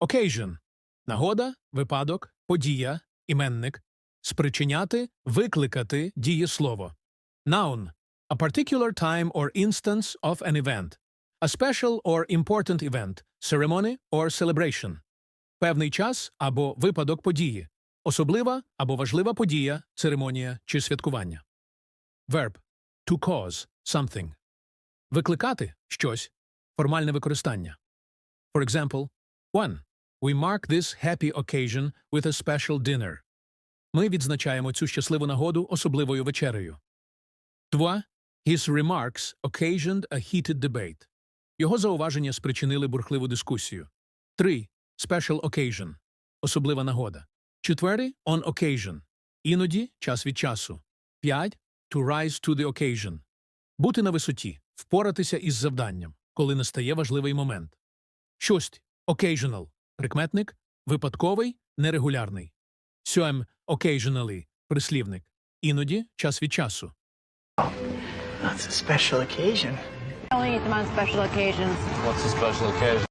Occasion – нагода, випадок, подія, іменник. Спричиняти, викликати дієслово. Noun – a particular time or instance of an event. A special or important event, ceremony or celebration. Певний час або випадок події. Особлива або важлива подія, церемонія чи святкування. Verb – to cause something. Викликати щось. Формальне використання. For example, 1. We mark this happy occasion with a special dinner. Ми відзначаємо цю щасливу нагоду особливою вечерею. 2. His remarks occasioned a heated debate. Його зауваження спричинили бурхливу дискусію. 3. Special occasion. Особлива нагода. 4. On occasion. Іноді, час від часу. 5. To rise to the occasion. Бути на висоті. Впоратися із завданням, коли настає важливий момент. 6. Occasional. Прикметник. Випадковий, нерегулярний. Сьом Occasionally. Прислівник. Іноді, час від часу. That's a special occasion. only eat them on special occasions. What's a special occasion?